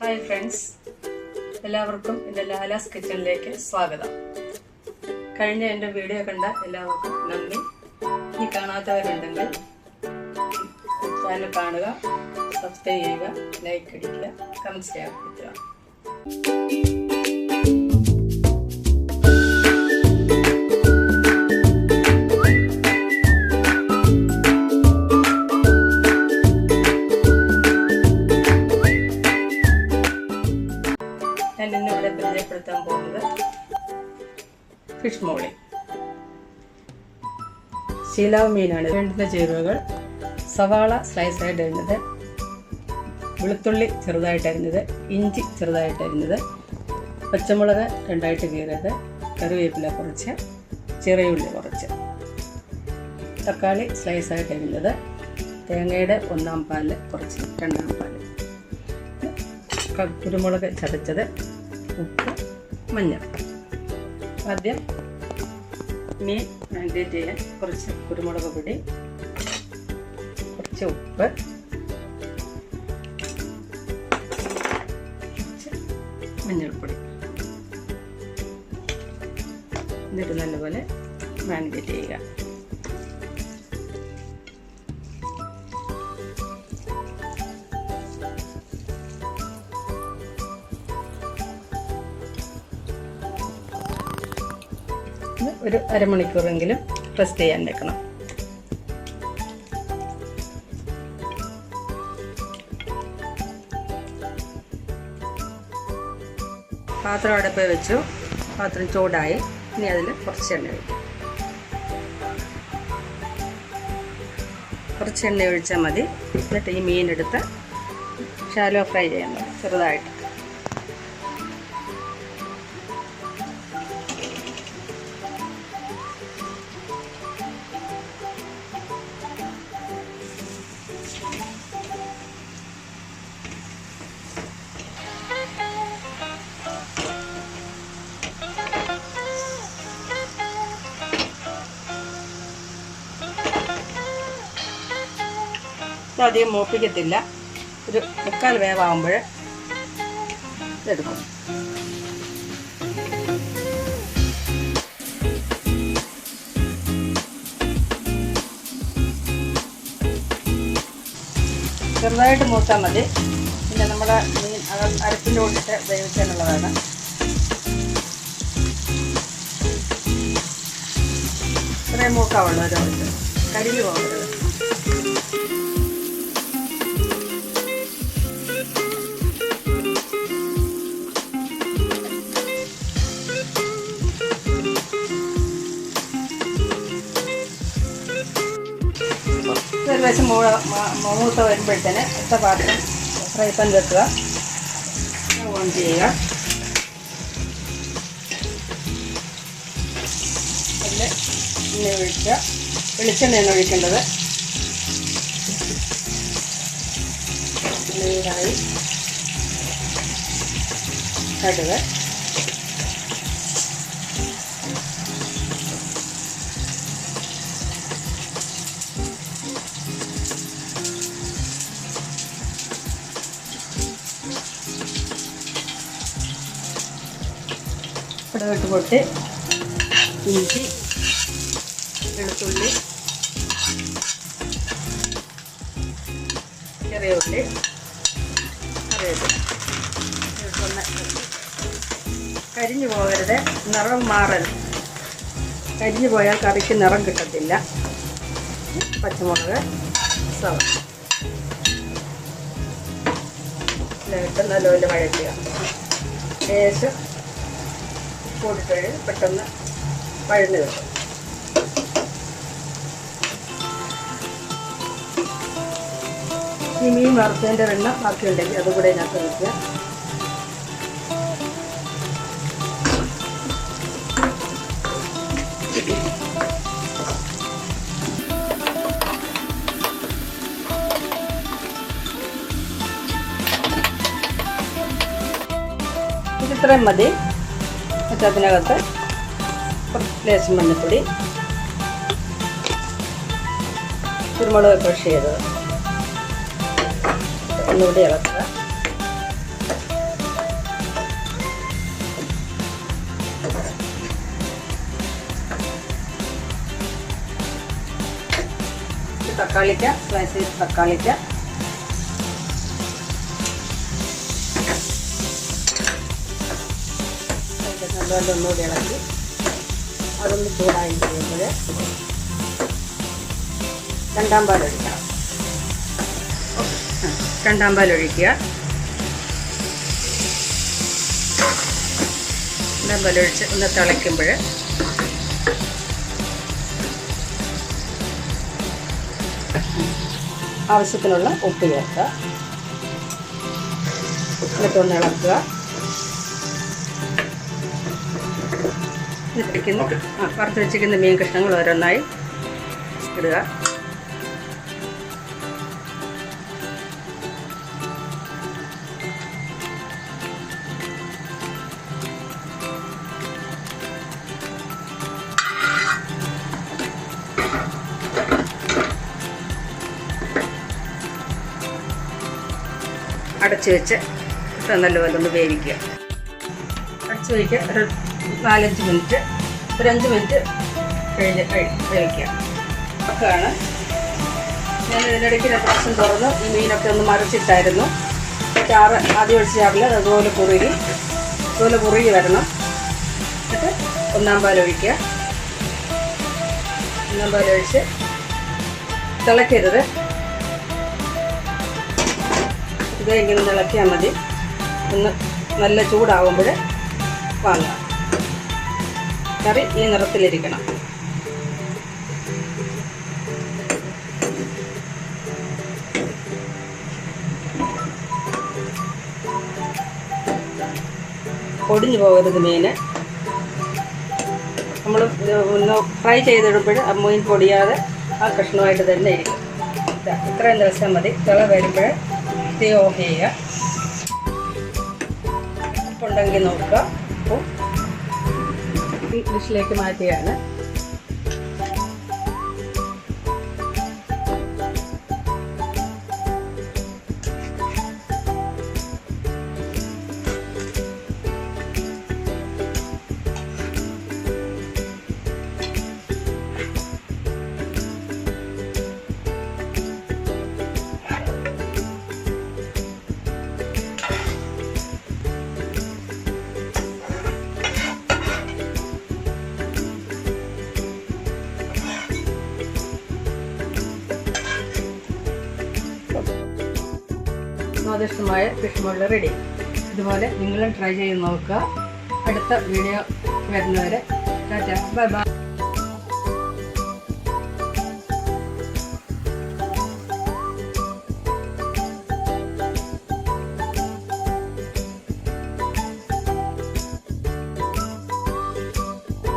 Hi friends എല്ലാവർക്കും എന്റെ Lalas കിച്ചണിലേക്ക് സ്വാഗതം. കഴിഞ്ഞ എന്റെ വീഡിയോ കണ്ട എല്ലാവർക്കും നന്ദി. ഈ കാണാത്തവരുണ്ടെങ്കിൽ ചാനൽ കാണുക സബ്സ്ക്രൈബ് ചെയ്യുക ലൈക്ക് അടിക്കുക കമൻസ് ചെയ്യാൻ രേഖപ്പെടുത്തുക ഞാൻ ഇന്ന് ഇവിടെ പരിചയപ്പെടുത്താൻ പോകുന്നത് ഫിഷ് മോളി ശീലാവ് മീനാണ്. വേണ്ടുന്ന ചേരുവകൾ സവാള സ്ലൈസ് ആയിട്ട് അരിഞ്ഞത്. വെളുത്തുള്ളി ചെറുതായിട്ട് അരിഞ്ഞത്. ഇഞ്ചി ചെറുതായിട്ട് അരിഞ്ഞത്. പച്ചമുളക് രണ്ടായിട്ട് കീറിയത് കറിവേപ്പില കുറച്ച്. ചെറിയുള്ളി കുറച്ച്. തക്കാളി സ്ലൈസ് ആയിട്ട് അരിഞ്ഞത്. തേങ്ങയുടെ ഒന്നാം പാൽ കുറച്ച്. രണ്ടാം കുരുമുളക് ചതച്ചത് ഉപ്പ് മഞ്ഞൾ. ആദ്യം മീൻ മാഗ്നേറ്റ് ചെയ്യാൻ കുറച്ച് കുരുമുളക് പൊടി കുറച്ച് ഉപ്പ്. മഞ്ഞൾപ്പൊടി. എന്നിട്ട് നല്ലപോലെ മാഗ്നേറ്റ് ചെയ്യുക. ഒരു അരമണിക്കൂറെങ്കിലും റെസ്റ്റ് ചെയ്യാൻ വെക്കണം. പാത്രം അടുപ്പ് വെച്ചു. പാത്രം ചൂടായി. ഇനി അതിൽ കുറച്ച് എണ്ണ ഒഴിക്കും. കുറച്ച് എണ്ണ ഒഴിച്ചാൽ മതി. എന്നിട്ട് ഈ മീനെടുത്ത് ഷാലോ ഫ്രൈ ചെയ്യാൻ ചെറുതായിട്ട്. ഇത് അധികം മൂപ്പിക്കത്തില്ല. ഒരു മുക്കാൽ വേവാകുമ്പോൾ ഇതെടുക്കും. ചെറുതായിട്ട് മൂത്താൽ മതി. പിന്നെ നമ്മുടെ മീൻ അത് അരപ്പിന്റെ കൊണ്ടിട്ട് വേവിക്കാനുള്ളതാണ്. ഇത്രയും മൂക്കാവുള്ളൂ ഒരു കരിഞ്ഞു പോകരുത്. ഒരു വശം മൂള മൂത്ത വരുമ്പോഴത്തേന് ഒറ്റ പാത്രം ഫ്രൈ പാൻ വെക്കുക ഓൺ ചെയ്യുക. അതിൽ എണ്ണ ഒഴിക്കുക. വെളിച്ചെണ്ണയാണ് ഒഴിക്കേണ്ടത്. നീരായി കടുക്. കടുകിട്ട് പൊട്ട്. ഇഞ്ചി വെളുത്തുള്ളി ചെറിയ ഉള്ളി കറിവേപ്പില. കരിഞ്ഞു പോകരുത്. നിറം മാറരുത്. കരിഞ്ഞു പോയാൽ കറിക്ക് നിറം കിട്ടത്തില്ല. പച്ചമുളക് സവ. ഇട്ട് നല്ലപോലെ വഴറ്റുക. ശേഷം കൂട്ടിട്ട് പെട്ടെന്ന് വഴന്ന് കിട്ടും ഈ മീൻ വറുത്തതിന്റെ വെള്ളം ബാക്കിയുണ്ടെങ്കിൽ അതുകൂടെ ഇതിനകത്ത് വയ്ക്കുക ഇത് ഇത്രയും മതി. എന്നിട്ട് അതിനകത്ത് കുറച്ച് ലേശം മഞ്ഞൾപ്പൊടി കുരുമുളക് ക്രഷ് ചെയ്തത്. ഒന്നുകൂടി ഇളക്കുക. തക്കാളിക്ക സ്ലൈസ് ചെയ്ത് തക്കാളിക്ക. നല്ലപോലെ ഒന്നുകൂടി ഇളക്കി അതൊന്ന് ചൂടായി കഴിയുമ്പോൾ രണ്ടാം പാൽ ഒഴിക്കണം രണ്ടാം പാലൊഴിക്കുക രണ്ടാം പാലൊഴിച്ച് ഒന്ന് തിളയ്ക്കുമ്പോൾ ആവശ്യത്തിനുള്ള ഉപ്പ് ചേർക്കുക. എന്നിട്ടൊന്ന് ഇളക്കുക. വെച്ചിരിക്കുന്ന. ആ വറുത്ത് വെച്ചിരിക്കുന്ന മീൻ കഷ്ണങ്ങൾ ഓരോന്നായി ഇടുക. അടച്ചു വെച്ച് നല്ലപോലെ ഒന്ന് വേവിക്കുക. അടച്ചു വയ്ക്കുക നാലഞ്ച് മിനിറ്റ് ഒരു അഞ്ച് മിനിറ്റ് കഴിഞ്ഞ് വേവിക്കാം ഒക്കെയാണ് ഞാൻ ഇതിനിടയ്ക്ക് രണ്ട് തുറന്ന്. ഈ മീനൊക്കെ ഒന്ന് മറിച്ചിട്ടായിരുന്നു. ചാറ് ആദ്യം ഒഴിച്ച ചാറിൽ അതുപോലെ കുറുകി അതുപോലെ കുറുകി വരണം. എന്നിട്ട് ഒന്നാം പാൽ ഒഴിക്കുക. ഒന്നാം പാൽ ഒഴിച്ച് തിളക്കരുത്. ഇത് ഇങ്ങനെ ഒന്ന് മതി. ഒന്ന് നല്ല ചൂടാവുമ്പോൾ വാങ്ങുക കറി ഈ നിറത്തിലിരിക്കണം. പൊടിഞ്ഞു പോകരുത് മീന്. നമ്മൾ ഫ്രൈ ചെയ്തിടുമ്പോൾ മീൻ പൊടിയാതെ ആ കഷ്ണമായിട്ട് തന്നെ ഇരിക്കും. ഇതാ, ഇത്രയും ദിവസം മതി. തിള വരുമ്പോൾ തീ ഓഫ് ചെയ്യുക. ഉപ്പുണ്ടെങ്കിൽ നോക്കുക. ഉപ്പും ഡിഷിലേക്ക് മാറ്റുകയാണ് സ്വാദിഷ്ടമായ ഫിഷ് റെഡി ഇതുപോലെ നിങ്ങളും ട്രൈ ചെയ്ത് നോക്കുക. അടുത്ത വീഡിയോ വരുന്നവരെ ബൈ ബൈ